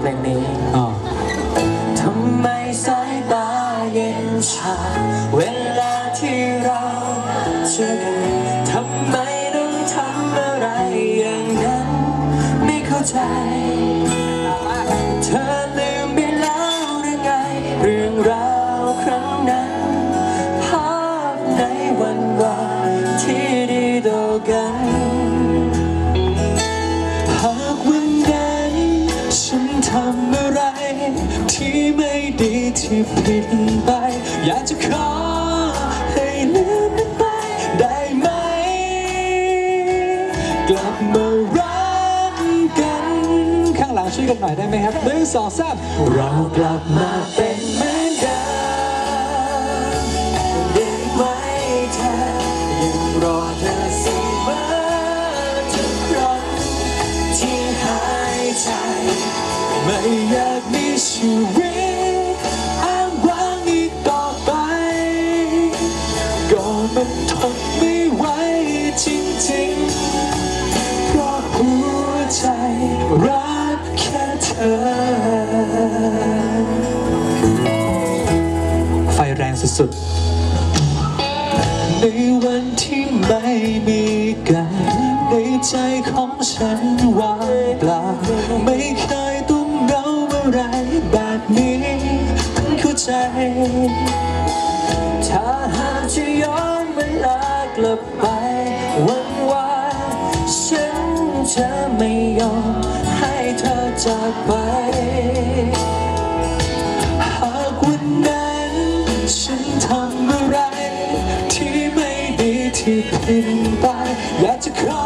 เพลงนี้อ๋อทำไมสายตาเย็นชา เวลาที่เราเจอกันทำไมต้องทำอะไรอย่างนั้น ไม่เข้าใจ ที่ไม่ดีที่ผิดไป อยากจะขอให้ลืมมันไปได้ไหม กลับมารักกัน ข้างหลังช่วยกันหน่อยได้ไหมครับหนึ่งสองสามเรากลับมาเป็น ไม่อยากมีชีวิตอ้างว้างอีกต่อไป ก็มันทนไม่ไหวจริงๆ เพราะหัวใจรักแค่เธอ ไฟแรงสุดในวันที่ไม่มีกัน ในใจของฉันว่างเปล่า ลับไปวันวานฉันจะไม่ยอมให้เธอจากไป หากวันนั้น ฉันทำอะไร ที่ไม่ดีที่ผิดไป อยากจะขอ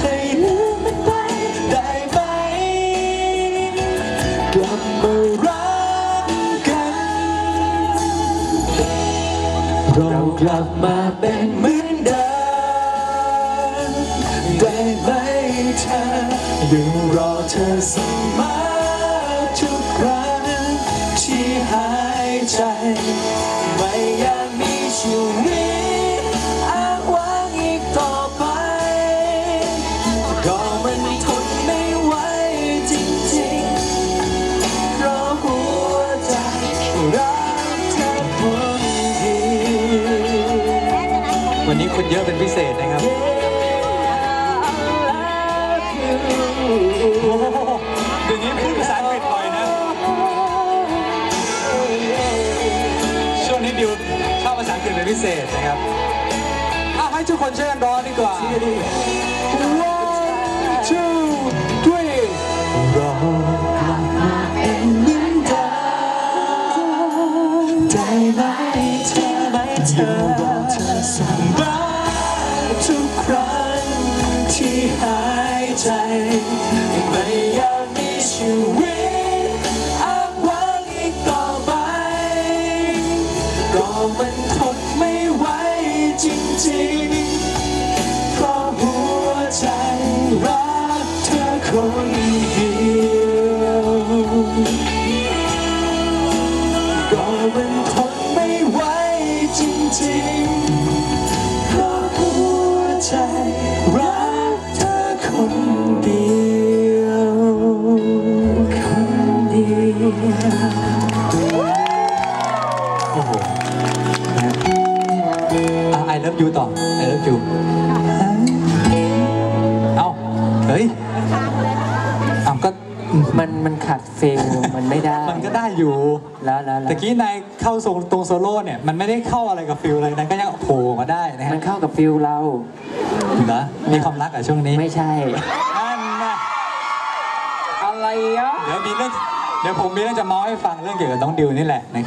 ให้ลืมมันไปได้ไหมกลับมารักกันเรากลับมาเป็น ยังรอเธอเสมอทุกครั้งที่หายใจ ไม่อยากมีชีวิตอ้างว้างอีกต่อไป ก็มันทนไม่ไหวจริงๆ เพราะหัวใจรักเธอคนเดียววันนี้คนเยอะเป็นพิเศษนะครับ เป็นพิเศษนะครับอะให้ทุกคนช่วยกันร้องดีกว่า one two three รอกลับมาเป็นเหนเดิมได้ไหมเธอไหมเธอรอเธอเสอทุกครั้งที่หายใจ โอ้โหอะ I love you ต่อ I love you เอ้า เฮ้ยอ้าวก็มันมันขัดฟิลมันไม่ได้ มันก็ได้อยู่ แล้วแล้วแล้วตะกี้นายเข้าทรงตรงโซโล่เนี่ย มันไม่ได้เข้าอะไรกับฟิลเลยนายก็ยังโผล่มาได้นะฮะมันเข้ากับฟิลเรานะมีความรักอะช่วงนี้ ไม่ใช่ นั่นนะอะไรอะ เดี๋ยวมีเรื่อง เดี๋ยวผมมีเรื่องจะเมาให้ฟังเรื่องเกี่ยวกับน้องดิวนี่แหละนะครับ